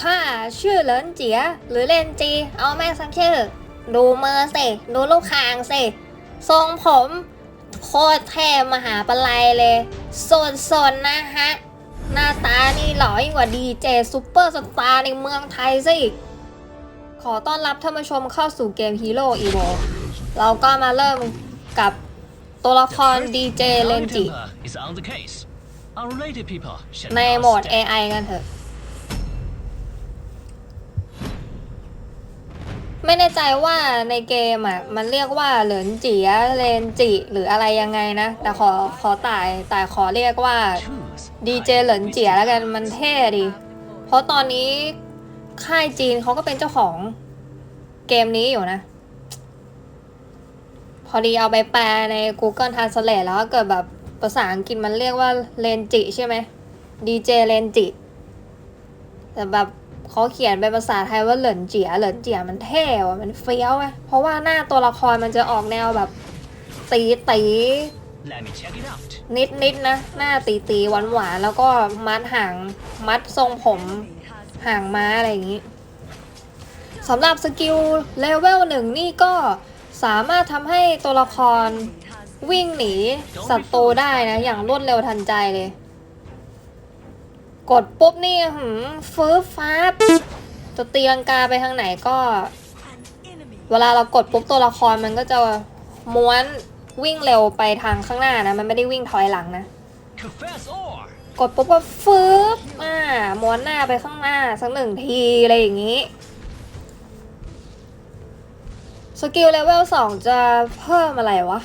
ข้าชื่อเหลินเจียหรือเลนจี เอาแม่งสักชื่อ ดูมือสิดูลูกคางสิทรงผมโคตรเท่มหาปลัยเลยโซนๆนะฮะ หน้าตานี่หล่อยิ่งกว่าดีเจซูเปอร์สตาร์ในเมืองไทยซะอีกขอต้อนรับท่านผู้ชมเข้าสู่เกม Hero Evo เราก็มาเริ่มกับตัวละครดีเจเลนจิ is on the case. Unrelated people shall ใน not โหมด stand. AI กันเถอะ ไม่แน่ใจว่าในเกมอะมันเรียกว่าเหลินจีเลนจิหรืออะไรยังไงนะ แต่ขอขอตายตายขอเรียกว่าดีเจเหลินเจียแล้วกันมันเท่ดี เพราะตอนนี้ค่ายจีนเขาก็เป็นเจ้าของเกมนี้อยู่นะ พอดีเอาไปแปลใน Google Translate แล้วก็เกิดแบบภาษาอังกฤษมันเรียกว่าเลนจิใช่ไหมดีเจเลนจิแต่แบบ เขาเขียนเป็นภาษาไทยว่าเหลินเจียเหลินเจียมันเท่ว่ะมันเฟี้ยวไงเพราะว่าหน้าตัวละครมันจะออกแนวแบบ ตีตีนิดนิดนะ หน้าตีตีหวานหวานแล้วก็มัดหางมัดทรงผมหางม้าอะไรอย่างนี้สำหรับสกิลเลเวลหนึ่งนี่ก็สามารถทำให้ตัวละครวิ่งหนีศัตรูได้นะ อย่างรวดเร็วทันใจเลย กดปุ๊บนี่หืมฟื้ฟฟ้าจะตีลังกาไปทางไหนก็ เวลาเรากดปุ๊บตัวละครมันก็จะม้วนวิ่งเร็วไปทางข้างหน้านะ มันไม่ได้วิ่งถอยหลังนะ กดปุ๊บก็ฟืบอ่าม้วนหน้าไปข้างหน้าสักหนึ่งทีอะไรอย่างนี้สกิลเลเวลสองจะเพิ่มอะไรวะ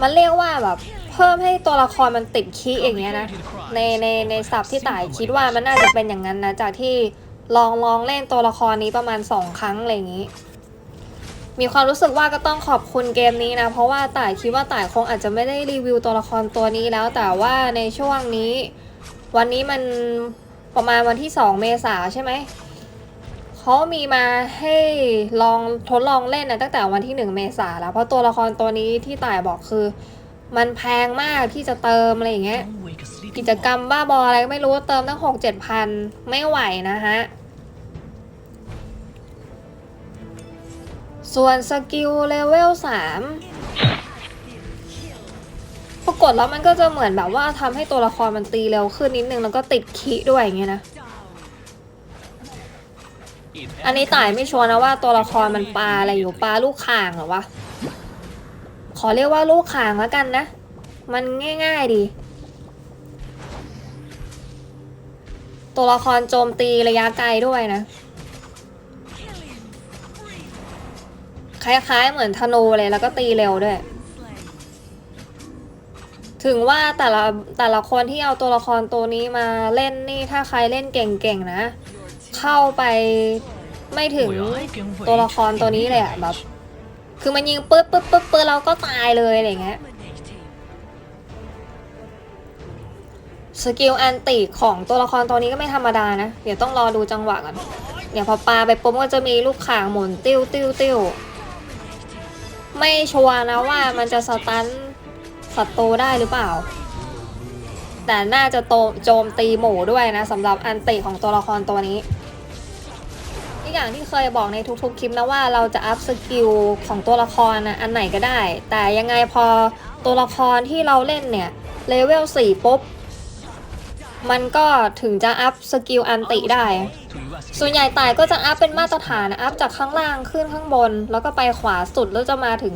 มันเรียกว่าแบบ เพิ่มให้ตัวละครมันติดคีย์อย่างเงี้ยนะในในในศัพท์ที่ต่ายคิดว่ามันน่าจะเป็นอย่างนั้นนะจากที่ลองลองเล่นตัวละครนี้ประมาณสองครั้งอะไรอย่างนี้ มีความรู้สึกว่าก็ต้องขอบคุณเกมนี้นะ เพราะว่าต่ายคิดว่าต่ายคงอาจจะไม่ได้รีวิวตัวละครตัวนี้แล้ว แต่ว่าในช่วงนี้ วันนี้มันประมาณวันที่ 2 เมษาใช่ไหมเขามีมาให้ลองทดลองเล่นนะตั้งแต่วันที่ 1 เมษาแล้วเพราะตัวละครตัวนี้ที่ต่ายบอกคือ มันแพงมากที่จะเติมอะไรอย่างเงี้ย don't wake a sleeping กิจกรรมบ้าบออะไรก็ไม่รู้เติมตั้งหกเจ็ดพันไม่ไหวนะฮะ ส่วนสกิลเลเวลสามปรากฏแล้วมันก็จะเหมือนแบบว่าทำให้ตัวละครมันตีเร็วขึ้นนิดนึงแล้วก็ติดคิด้วยอย่างเงี้ยนะ If อันนี้ต่ายไม่ชัวร์นะว่าตัวละครมันปลาอะไรอยู่ปลาลูกข่างเหรอวะ ขอเรียกว่าลูกข่างแล้วกันนะ มันง่ายๆดี ตัวละครโจมตีระยะไกลด้วยนะ คล้ายๆเหมือนธนูเลยแล้วก็ตีเร็วด้วย ถึงว่าแต่ละแต่ละคนที่เอาตัวละครตัวนี้มาเล่นนี่ถ้าใครเล่นเก่งๆนะ เข้าไปไม่ถึงตัวละครตัวนี้เลยอะแบบ คือมันยิงปึ๊บปึ๊บปึ๊บปึ๊บเราก็ตายเลยอะไรอย่างเงี้ยสกิลแอนติของตัวละครตัวนี้ก็ไม่ธรรมดานะ เดี๋ยวต้องรอดูจังหวะก่อนเดี๋ยวพอปลาไปปุ๊บก็จะมีลูกข่างหมุนติ้วติ้วติ้วไม่ชัวร์นะว่ามันจะสตันศัตรูได้หรือเปล่า แต่น่าจะโตโจมตีหมู่ด้วยนะสำหรับอันติของตัวละครตัวนี้ อย่างที่เคยบอกในทุกๆคลิปนะว่าเราจะอัพสกิลของตัวละครนะอันไหนก็ได้ แต่ยังไงพอตัวละครที่เราเล่นเนี่ยเลเวล4ปุ๊บมันก็ถึงจะอัพสกิลอันติได้ ส่วนใหญ่ตายก็จะอัพเป็นมาตรฐานอัพจากข้างล่างขึ้นข้างบน แล้วก็ไปขวาสุดแล้วจะมาถึง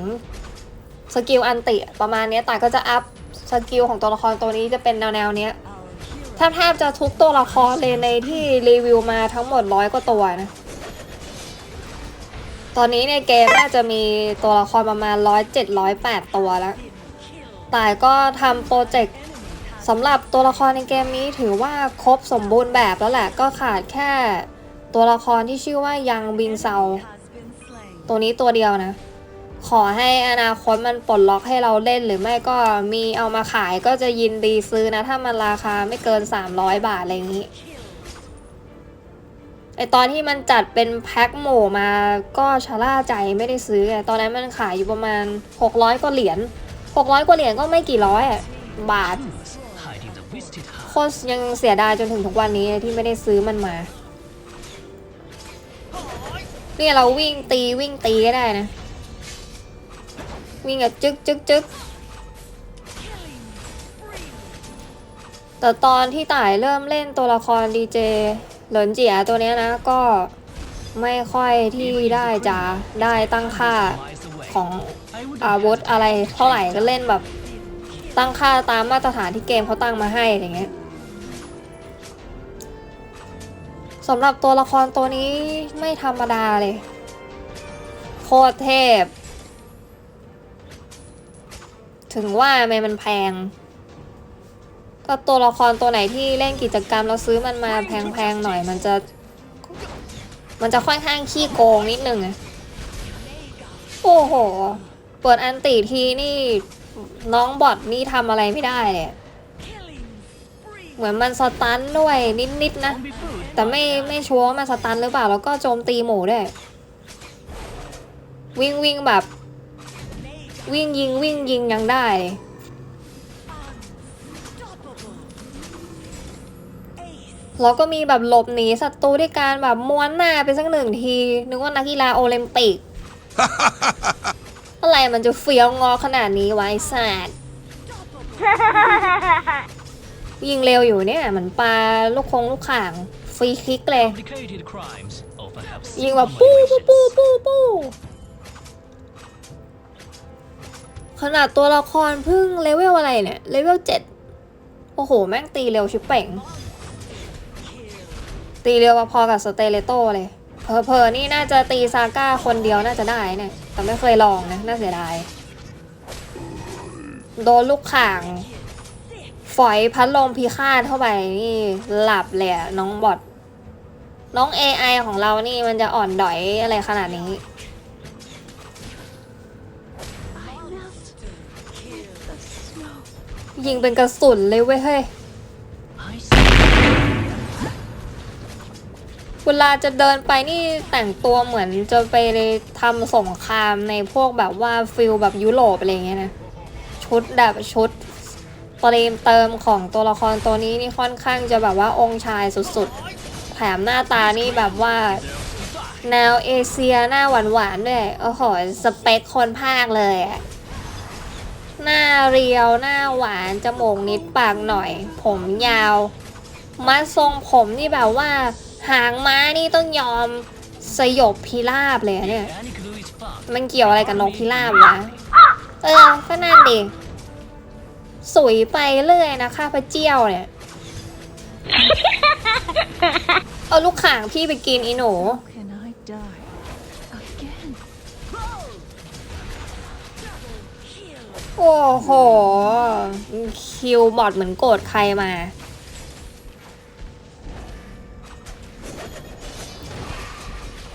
สกิลอันติประมาณนี้ตายก็จะอัพสกิลของตัวละครตัวนี้จะเป็นแนวแนวๆเนี้ยแทบแทบจะทุกตัวละครเลยในที่รีวิวมาทั้งหมดร้อยกว่าตัวนะ ตอนนี้ในเกมน่าจะมีตัวละครประมาณร้อยเจ็ดร้อยแปดตัวแล้ว แต่ก็ทำโปรเจกต์สำหรับตัวละครในเกมนี้ถือว่าครบสมบูรณ์แบบแล้วแหละก็ขาดแค่ตัวละครที่ชื่อว่ายังบิงเซา ตัวนี้ตัวเดียวนะ ขอให้อนาคตมันปลดล็อกให้เราเล่นหรือไม่ก็มีเอามาขายก็จะยินดีซื้อนะ ถ้ามันราคาไม่เกิน 300 บาทอะไรอย่างนี้ ไอตอนที่มันจัดเป็นแพ็คหมูมาก็ชะล่าใจไม่ได้ซื้อไงตอนนั้นมันขายอยู่ประมาณ 600กว่าเหรียญ600กว่าเหรียญก็ไม่กี่ร้อยบาทโคตรยังเสียดายจนถึงทุกวันนี้ที่ไม่ได้ซื้อมันมาเนี่ยเราวิ่งตีวิ่งตีก็ได้นะ วิ่งแบบจึ๊กจึ๊กจึ๊กแต่ตอนที่ต่ายเริ่มเล่นตัวละครดีเจ หลินเจียตัวนี้นะก็ไม่ค่อยที่ได้จะได้ตั้งค่าของอาวุธอะไรเท่าไหร่ก็เล่นแบบตั้งค่าตามมาตรฐานที่เกมเขาตั้งมาให้อะไรเงี้ยสำหรับตัวละครตัวนี้ไม่ธรรมดาเลย โคตรเทพ ถึงว่าทำไมมันแพง ก็ตัวละครตัวไหนที่เล่นกิจกรรมแล้วซื้อมันมาแพงๆหน่อยมันจะ มันจะค่อนข้างขี้โกงนิดนึงโอ้โห เปิดอันติทีนี่น้องบอทนี่ทำอะไรไม่ได้เลยเหมือนมันสตันด้วยนิดๆนะ แต่ไม่ไม่ชัวร์ว่ามันสตันหรือเปล่า แล้วก็โจมตีหมูด้วย วิ่งวิ่งแบบ วิ่งยิงวิ่งยิงยังได้ แล้วก็มีแบบหลบหนีศัตรูด้วยการแบบม้วนหน้าไปสักหนึ่งที นึกว่านักกีฬาโอลิมปิก อะไรมันจะเฟี้ยวงอขนาดนี้ไวะไอ้สัตว์ยิงเร็วอยู่เนี่ยเหมือนปลาลูกคงลูกข่าง ฟรีคลิกเลย Complicated crimes, or perhaps ยิงแบบ simple ปู้ motivations. ปู้ปู้ปู้ปู้ขนาดตัวละครเพิ่งเลเวลอะไรเนี่ย เลเวลเจ็ดโอ้โห แม่งตีเร็วชิบเป่ง ตีเร็วพอกับสเตเลโตเลยเพอๆนี่น่าจะตีซาก้าคนเดียวน่าจะได้เนี่ยแต่ไม่เคยลองนะ น่าเสียดาย โดนลูกข่าง ฝอยพัดลมพิฆาตเข้าไปนี่หลับเละน้องบอดน้อง AI ของเรานี่มันจะอ่อนดอยอะไรขนาดนี้ ยิงเป็นกระสุนเลยเว้ยเฮ้ย เวลาจะเดินไปนี่แต่งตัวเหมือนจะไปทำสงครามในพวกแบบว่าฟิลแบบยุโรปอะไรเงี้ยนะ ชุดแบบชุดเตรียมเติมของตัวละครตัวนี้นี่ค่อนข้างจะแบบว่าองค์ชายสุดๆ แถมหน้าตานี่แบบว่าแนวเอเชียหน้าหวานๆด้วยโอ้โหสเปคคนภาคเลยอะหน้าเรียวหน้าหวานจมูกนิดปากหน่อย ผมยาว มัดทรงผมนี่แบบว่า หางม้านี่ต้องยอมสยบพิราบเลยเนี่ย มันเกี่ยวอะไรกับนกพิราบวะ เออ ก็นั่นดิสุยไปเรื่อยนะข้าพเจ้าเนี่ย เอาลูกข่างพี่ไปกินอีหนูโอ้โห คิวบอดเหมือนโกรธใครมา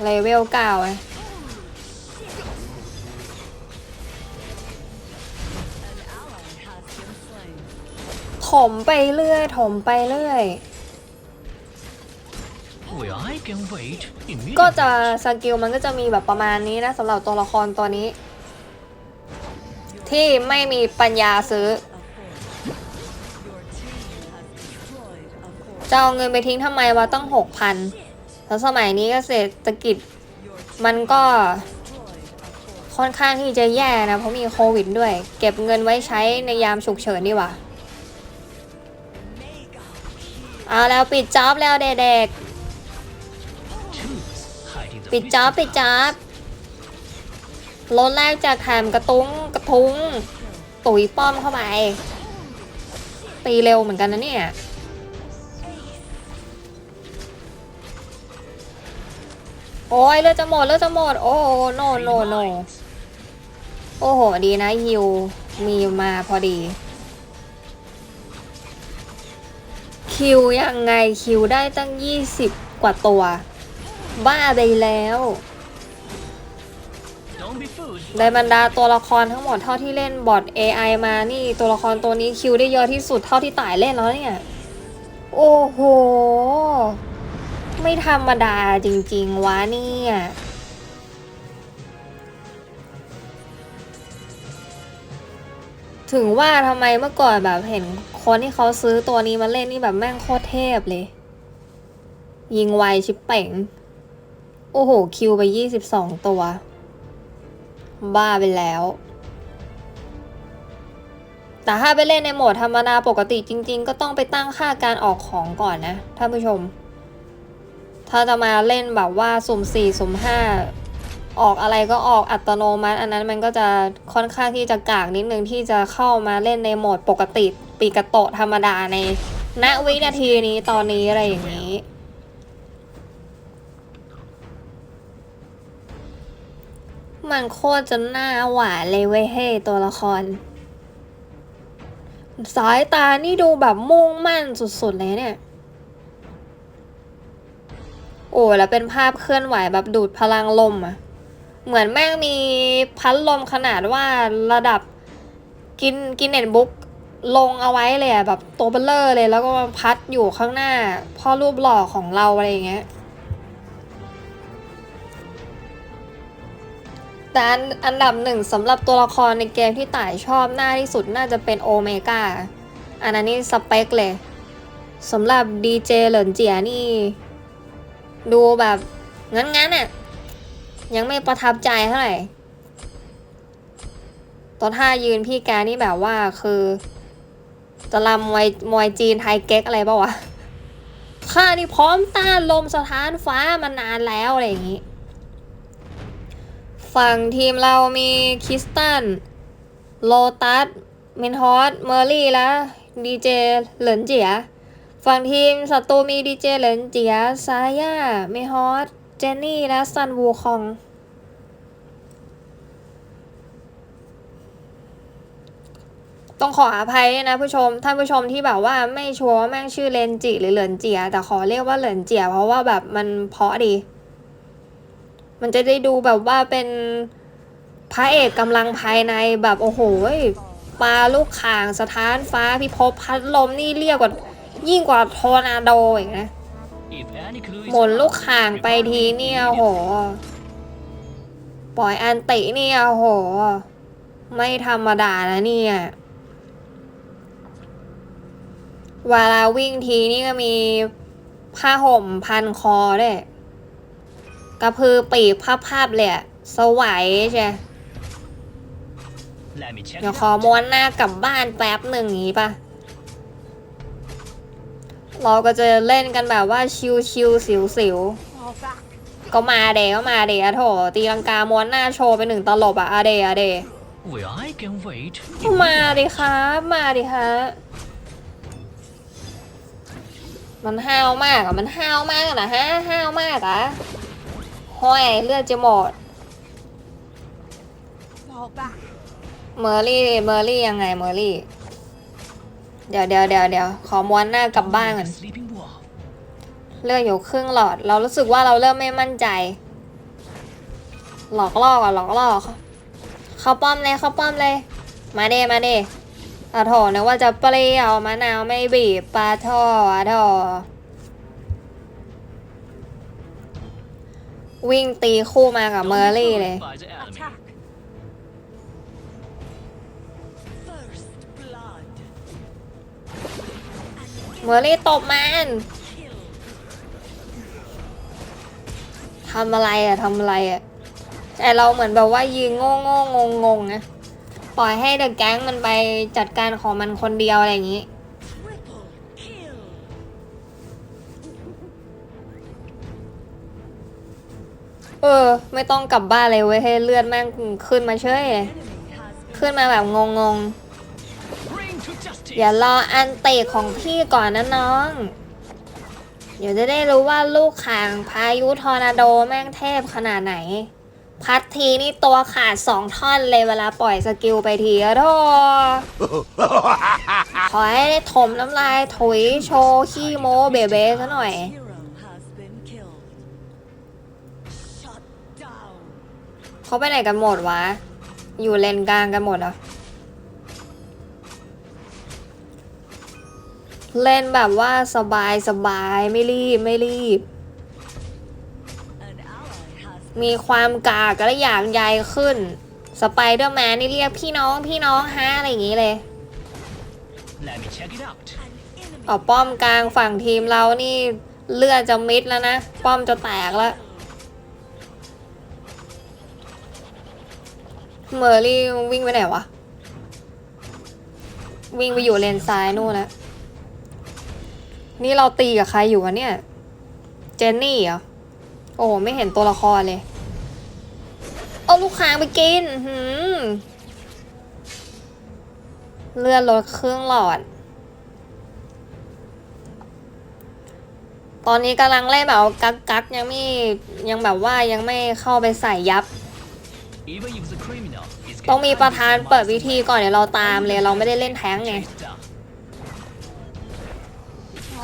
เลเวลเก้าไงถมไปเรื่อยถมไปเรื่อย Well, I can wait ก็จะ immediately. สกิลมันก็จะมีแบบประมาณนี้นะสำหรับตัวละครตัวนี้ ที่ไม่มีปัญญาซื้อ จะเอาเงินไปทิ้งทำไมวะตั้งหกพัน แล้วสมัยนี้ก็เศรษฐกิจมันก็ค่อนข้างที่จะแย่นะ เพราะมีโควิดด้วย เก็บเงินไว้ใช้ในยามฉุกเฉินดีกว่า เอาแล้วปิดจ็อบแล้วเด็กๆ ปิดจ็อบปิดจ็อบรถแรกจากแถมกระตุ้งกระทุ้ง ตุ๋ยป้อมเข้าไปตีเร็วเหมือนกันนะเนี่ย โอ้ยเลือดจะหมดเลือดจะหมด โอ้โนโนโน lines. โอ้โห ดีนะฮิวมีมาพอดี คิวยังไงคิวได้ตั้ง 20 กว่าตัว บ้าไปแล้ว Don't be fooled. ในบรรดาตัวละครทั้งหมดเท่าที่เล่นบอท AI มานี่ตัวละครตัวนี้คิวได้เยอะที่สุดเท่าที่ต่ายเล่นแล้วเนี่ย โอ้โห ไม่ธรรมดาจริงๆวะเนี่ย ถึงว่าทำไมเมื่อก่อนแบบเห็นคนที่เขาซื้อตัวนี้มาเล่นนี่แบบแม่งโคตรเทพเลย ยิงไวชิบเป่ง โอ้โห คิวไปยี่สิบสองตัว บ้าไปแล้ว แต่ถ้าไปเล่นในโหมดธรรมดาปกติจริง ๆ ก็ต้องไปตั้งค่าการออกของก่อนนะท่านผู้ชม ถ้าจะมาเล่นแบบว่าสุ่มสี่สุ่มห้าออกอะไรก็ออกอัตโนมัติ อันนั้นมันก็จะค่อนข้างที่จะกากนิดนึงที่จะเข้ามาเล่นในโหมดปกติปีกระโตธรรมดาในณวินาทีนี้ตอนนี้อะไรอย่างนี้ มันโคตรจะหน้าหวานเลยเว้ยเฮ้ตัวละคร สายตานี่ดูแบบมุ่งมั่นสุดๆเลยเนี่ย โอ้แล้วเป็นภาพเคลื่อนไหวแบบดูดพลังลมอะเหมือนแม่งมีพัดลมขนาดว่าระดับกินกินเน็ตบุ๊กลงเอาไว้เลยอะแบบตัวเบลเลอร์เลยแล้วก็มาพัดอยู่ข้างหน้า พ่อรูปหล่อของเราอะไรอย่างเงี้ยแต่อันอันดับหนึ่งสำหรับตัวละครในเกมที่ต่ายชอบหน้าที่สุดน่าจะเป็นโอเมก้าอันนั้นนี่สเปคเลยสำหรับดีเจเหลินเจียนี่ ดูแบบงั้นๆน่ะ ยังไม่ประทับใจเท่าไหร่ตัวท่ายืนพี่แกนี่แบบว่าคือจะรำมวยมวยจีนไทยเก๊กอะไรปะวะข้านี่พร้อมต้านลมสถานฟ้ามานานแล้วอะไรอย่างงี้ ฝั่งทีมเรามีคิสตัน โลตัสเมนฮอสเมอร์รี่และดีเจเหลินเจีย ฝั่งทีมศัตรูมีดีเจเหลินเจียซาย่าเมฮอสเจนนี่ และซันวูคอง ต้องขออภัยนะผู้ชม ท่านผู้ชมที่แบบว่าไม่ชัวร์ว่าแม่งชื่อเลนจิ หรือเหลินเจีย แต่ขอเรียกว่าเหลินเจีย เพราะว่าแบบมันเพาะดี มันจะได้ดูแบบว่าเป็นพระเอกกำลังภายในแบบโอ้โหปลาลูกข่างสถานฟ้าพิภพพัดลมนี่เรียกว่า ยิ่งกว่าทอร์นาโดอีกนะ If any clue is หมุนลูกข่างไปทีเนี่ยโอ้โหปล่อยอันติเนี่ยโอ้โห ไม่ธรรมดานะเนี่ยเวลาวิ่งทีนี่ก็มีผ้าห่มพันคอด้วยกระพือปีกภาพๆเลยอะสวัยใช่ Let me check เดี๋ยว it ขอ out. ม้วนหน้ากลับบ้านแป๊บหนึ่งอย่างนี้ปะ เราก็จะเล่นกันแบบว่าชิวชิวสิวสิวๆก็มาเดก็มาเดอะโถตีลังกาม้วนหน้าโชว์ไปหนึ่งตลบอะอะเดอะเด Well, I can wait. มาดิครับมาดิฮะมันห้าวมากอะมันห้าวมากอะนะฮะห้าวมากอะห้อยเลือดจะหมดเมอร์รี่เมอร์รี่ยังไงเมอร์รี่ เดี๋ยวเดี๋ยวเดี๋ยวเดี๋ยวขอม้วนหน้ากลับบ้านก่อนเลือดอยู่ครึ่งหลอด เรารู้สึกว่าเราเริ่มไม่มั่นใจ หลอกล่อก่อนหลอกล่อเขาเขาป้อมเลยเขาป้อมเลย มาเดมาเดอะโถนึกว่าจะเปรี้ยวมะนาวไม่บีบปลาทออะโถวิ่งตีคู่มากับเมอร์รี่เลย เมอร์รี่ตบมันทำอะไรอะทำอะไรอะแต่เราเหมือนแบบว่ายืนโง่โง่งงงงนะปล่อยให้เดอะแก๊งมันไปจัดการของมันคนเดียวอะไรอย่างนี้เออ ไม่ต้องกลับบ้านเลยเว้ยให้เลือดแม่งขึ้นมาเฉยขึ้นมาแบบงงง อย่ารออันเตะของพี่ก่อนนะน้อง เดี๋ยวจะได้รู้ว่าลูกข่างพายุทอร์นาโดแม่งเทพขนาดไหน พัดทีนี่ตัวขาดสองท่อนเลยเวลาปล่อยสกิลไปทีอะโธ่ขอให้ได้ถมน้ำลายถุยโชว์ขี้โมเบเบ้ซะหน่อยเขาไปไหนกันหมดวะ อยู่เลนกลางกันหมดเห เล่นแบบว่าสบายสบายไม่รีบไม่รีบ มีความกากระอยางใหญ่ขึ้น สไปเดอร์แมนนี่เรียกพี่น้องพี่น้องฮะอะไรอย่างนี้เลยออกป้อมกลางฝั่งทีมเรานี่เลือดจะมิดแล้วนะ ป้อมจะแตกแล้วเมอร์รี่วิ่งไปไหนวะ วิ่งไปอยู่เลนซ้ายนู่นแล้ว นี่เราตีกับใครอยู่วะเนี่ย เจนนี่เหรอ โอ้ไม่เห็นตัวละครเลย เอาลูกค้างไปกินหืมเลื่อนรถเครื่องหลอด ตอนนี้กำลังเล่นแบบกักกักๆยังไม่ยังแบบว่ายังไม่เข้าไปใส่ยับ ต้องมีประธานเปิดวิธีก่อนเดี๋ยวเราตามเลยเราไม่ได้เล่นแท้งไง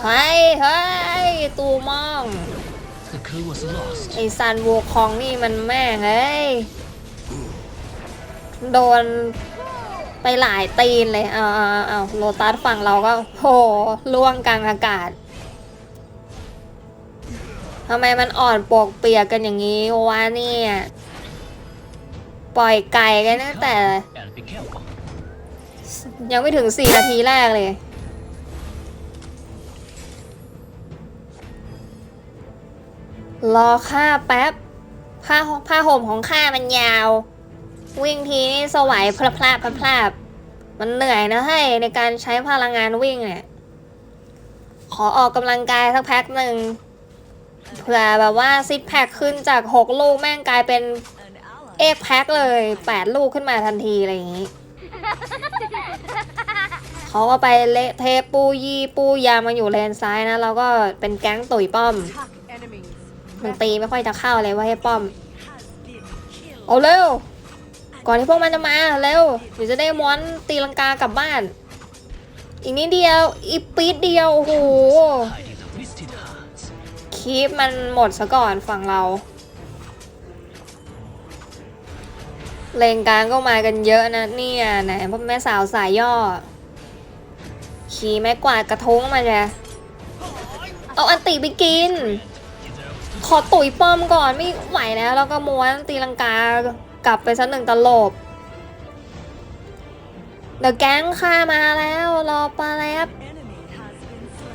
เฮ้ยเฮ้ยตูมอง The clue was lost. ไอซันวูคองนี่มันแม่งเอ้ยโดนไปหลายตีนเลยเอาเอาเอาเอาโลตัสฝั่งเราก็โหล่วงกลางอากาศทำไมมันอ่อนปวกเปียกกันอย่างนี้วะเนี่ย ปล่อยไก่กันตั้งแต่ And be careful. ยังไม่ถึงสี่นาทีแรกเลย รอข้าแป๊บ ผ้าผ้าห่มของข้ามันยาว วิ่งทีนี่สวายพลาพลาพลาพลาบมันเหนื่อยนะให้ในการใช้พลังงานวิ่งเนี่ย ขอออกกำลังกายสักแพ็คหนึ่งเผื่อแบบว่าซิทแพ็คขึ้นจากหกลูกแม่งกลายเป็นเอกแพ็คเลยแปดลูกขึ้นมาทันทีอะไรอย่างนี้ เขาก็ไปเละเทปูยี่ปูยามาอยู่เลนซ้ายนะแล้วก็เป็นแก๊งตุ๋ยป้อม มันตีไม่ค่อยจะเข้าเลยว่าให้ป้อม เอาเร็ว ก่อนที่พวกมันจะมาเร็วเดี๋ยวจะได้ม้วนตีลังกากลับบ้าน อีกนิดเดียว อีกปีดเดียว โอ้โหคีปมันหมดซะก่อนฝั่งเรา เลงกลางก็มากันเยอะนะเนี่ยไหนพวกแม่สาวสายย่อ ขี่ไม้กวาดกระทุ้งมาเจะเอาอันติไปกิน ขอตุ๋ยป้อมก่อนไม่ไหวแล้ว แล้วก็ม้วนตีลังกากลับไปสักหนึ่งตลบเดอะแก๊งฆ่ามาแล้วรอปลาแลบ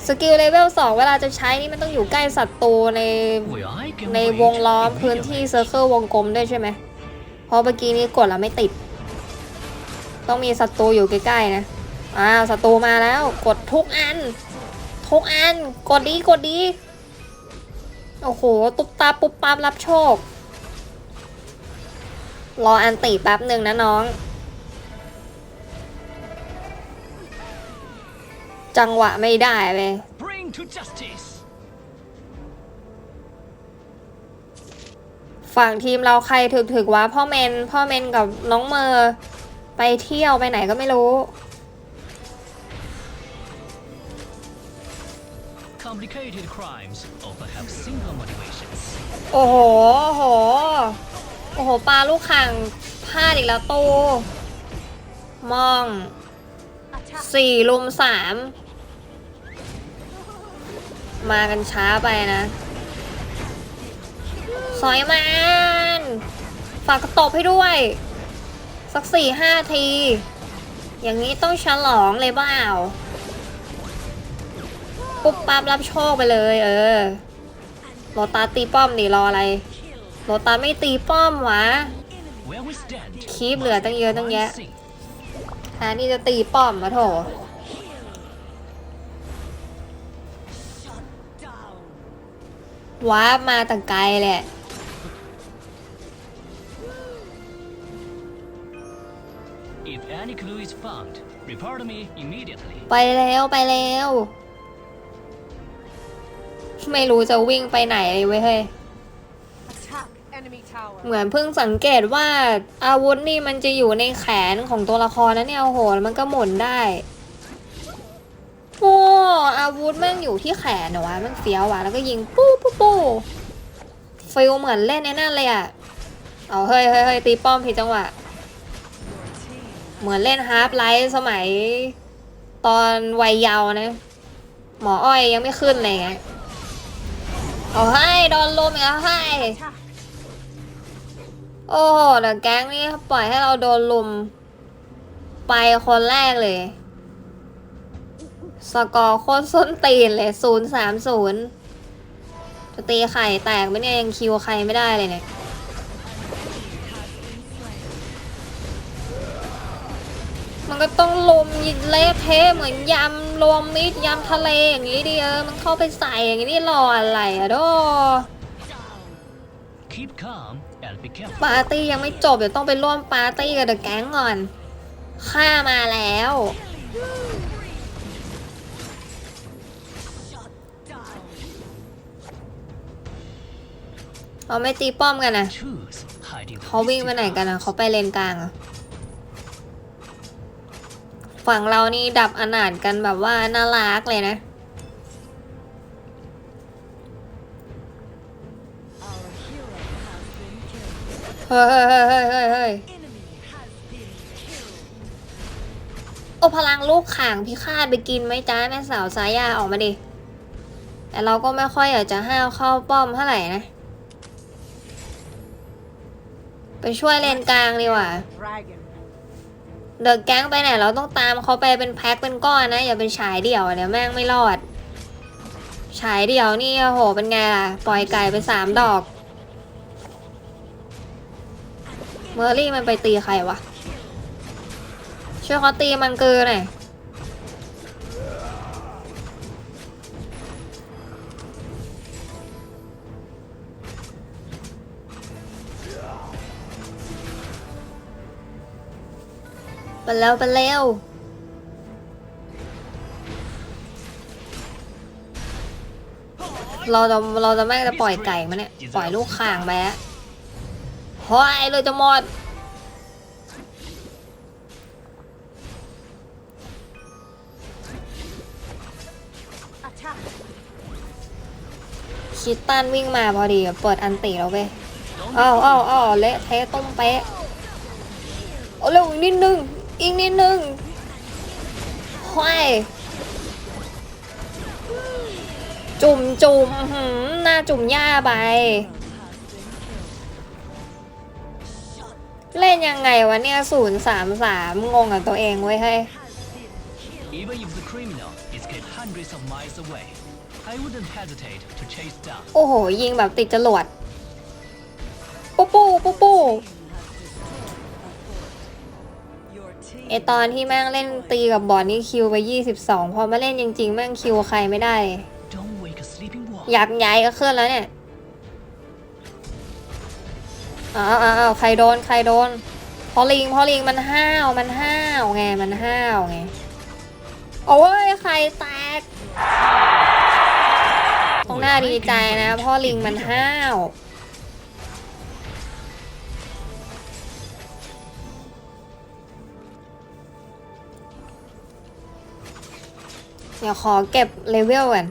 สกิลเลเวล2 เวลาจะใช้นี่มันต้องอยู่ใกล้ศัตรูในในวงล้อมพื้นที่เซอร์เคิลวงกลมด้วยใช่ไหมเพราะเมื่อกี้นี้กดแล้วไม่ติด ต้องมีศัตรูอยู่ใกล้ๆนะอ้าวศัตรูมาแล้ว กดทุกอัน ทุกอัน กดดีกดดี โอ้โห ตุ๊บตาปุ๊บปั๊บรับโชค รออันติแป๊บหนึ่งนะน้อง จังหวะไม่ได้เลย Bring to justice. ฝั่งทีมเราใครถึกถึกๆวะพ่อเมน พ่อเมนกับน้องเมอร์ ไปเที่ยวไปไหนก็ไม่รู้ Complicated crimes or perhaps single motivations. โอ้โห โอ้โห โอ้โห ปลาลูกข่างพลาดอีกแล้วตูมองสี่ลุมสาม มากันช้าไปนะสอยมัน ฝากกระตบให้ด้วย สักสี่ห้าที อย่างนี้ต้องฉลองเลยเปล่า ปุ๊บปั๊บรับโชคไปเลย เออโรตาตีป้อมดิรออะไร kill. โรตาไม่ตีป้อมวะ Where we stand. คีบเหลือตั้งเยอะตั้งแยะ one thing. แทนที่จะตีป้อมมาโถ Shut down. ว้าร์ปมาแต่ไกลแหละ If any clue is found, report me immediately. ไปแล้วไปแล้ว ไม่รู้จะวิ่งไปไหนเลยเว้ยเฮ้ย Attack enemy tower. เหมือนเพิ่งสังเกตว่าอาวุธนี่มันจะอยู่ในแขนของตัวละครนะเนี่ยโอ้โหแล้วมันก็หมุนได้ โอ้อาวุธแม่งอยู่ที่แขนเหรอวะมันเฟี้ยวว่ะแล้วก็ยิงปู้ปู้ปู้ฟิลเหมือนเล่นในนั่นเลยอะเอาเฮ้ยเฮ้ยเฮ้ยตีป้อมผิดจังหวะ Team เหมือนเล่นฮาร์ปไลท์สมัย ตอนวัยเยาว์นะ หมออ้อยยังไม่ขึ้นเลยไง เอาให้โดนลุมอีกแล้วให้ โอ้โหแต่แก๊งนี่ปล่อยให้เราโดนลุม ไปคนแรกเลย สกอร์โคตรส้นตีนเลยศูนย์สามศูนย์จะตีไข่แตกไม่เนี่ยยังคิวใครไม่ได้เลยเนี่ย มันก็ต้องลมเละเทะเหมือนยำรวมมิตรยำทะเลอย่างนี้ดิเออมันเข้าไปใส่อย่างนี้นี่รออะไรอะโด Keep calm and be careful. ปาร์ตี้ยังไม่จบเดี๋ยวต้องไปร่วมปาร์ตี้กับเดอะแก๊งก่อนข้ามาแล้วเราไม่ตีป้อมกันนะ Choose hiding. เขาวิ่งไปไหนกันนะเขาไปเลนกลางอะ ฝั่งเรานี่ดับอนาถกันแบบว่าน่ารักเลยนะ เฮ้ยเฮ้ยเฮ้ยเฮ้ยเฮ้ยโอ้พลังลูกข่างพิฆาตไปกินไหมจ้าแม่สาวสายยาออกมาดิ แต่เราก็ไม่ค่อยอยากจะห้าวเข้าป้อมเท่าไหร่นะ ไปช่วยเลนกลางดีกว่า Dragon. เดอะแก๊งไปไหนเราต้องตามเขาไปเป็นแพ็คเป็นก้อนนะ อย่าเป็นฉายเดี่ยวเดี๋ยวแม่งไม่รอด ฉายเดี่ยวนี่โอ้โหเป็นไงล่ะ ปล่อยไก่ไปสามดอก เมอร์รี่มันไปตีใครวะช่วยเขาตีมันเกินหน่อย ไปแล้วไปแล้วเราจะเราจะไม่จะปล่อยไก่มาเนี่ย ปล่อยลูกข่างไปอะโฮ้ยเลยจะหมดคิดตันวิ่งมาพอดี เปิดอันติแล้วเว้ยอ้าวอ้าวอ้าวเละเทะต้มเป๊ะเอาเร็วอีกนิดนึง อีกนิดนึงห้อยจุ่มจุ่มอื้อหืมหน้าจุ่มหญ้าไป เล่นยังไงวะเนี่ยศูนย์สามสามงงกับตัวเองเว้ยเฮ้ย Even if the criminal escaped hundreds of miles away, I wouldn't hesitate to chase down. โอ้โห ยิงแบบติดจรวดปูปูปูปู Your ไอตอนที่แม่งเล่นตีกับบอลนี่คิวไป 22 พอมาเล่นจริง ๆ แม่งคิวใครไม่ได้ Don't wake a sleeping wolf. อยากย้ายก็ขึ้นแล้วเนี่ยอ้าวอ้าวอ้าวใครโดนใครโดน พอลิงพอลิงมันห้าวมันห้าวไงมันห้าวไง โอ้ยใครแตกต้องน่าดีใจนะเพ่อลิงมันห้าว เดี๋ยวขอเก็บเลเวลก่อน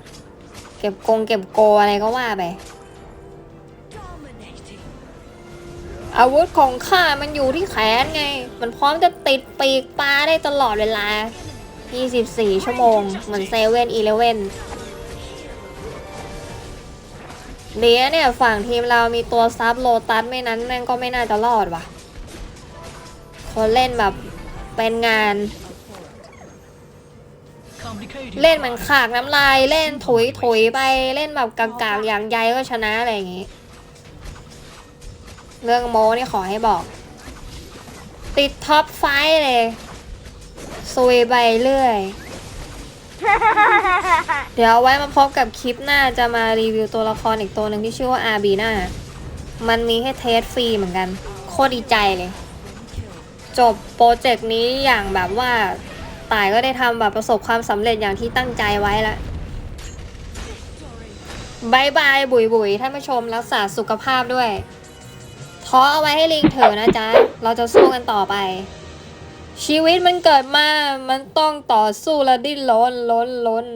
เก็บกงเก็บโกอะไรก็ว่าไป อาวุธของข้ามันอยู่ที่แขนไง มันพร้อมจะติดปีกปลาได้ตลอดเวลา 24 ชั่วโมง เหมือนเซเว่นอีเลเว่นเดียเนี่ย ฝั่งทีมเรามีตัวซับโลตัสไม่นั้นแม่งก็ไม่น่าจะรอดว่ะ คนเล่นแบบเป็นงาน เล่นเหมันขากน้ำลายเล่นถุยถุยไปเล่นแบบกากๆอย่างใยก็ชนะอะไรอย่างงี้ เรื่องโมนี่ขอให้บอก ติดท็อปไฟเลยซุยไปเรื่อย เดี๋ยวไว้มาพบกับคลิปหน้าจะมารีวิวตัวละครอีกตัวหนึ่งที่ชื่อว่าอาบีนามันมีให้เทสฟรีเหมือนกัน โคตรดีใจเลย จบโปรเจกต์นี้อย่างแบบว่า ตายก็ได้ทำแบบประสบความสำเร็จอย่างที่ตั้งใจไว้แล้วบายบายบุยบุยท่านผู้ชมรักษาสุขภาพด้วยท้อเอาไว้ให้ลิงเถอะนะจ๊ะ เราจะสู้กันต่อไป ชีวิตมันเกิดมา มันต้องต่อสู้และดิ้นรนล้นล้น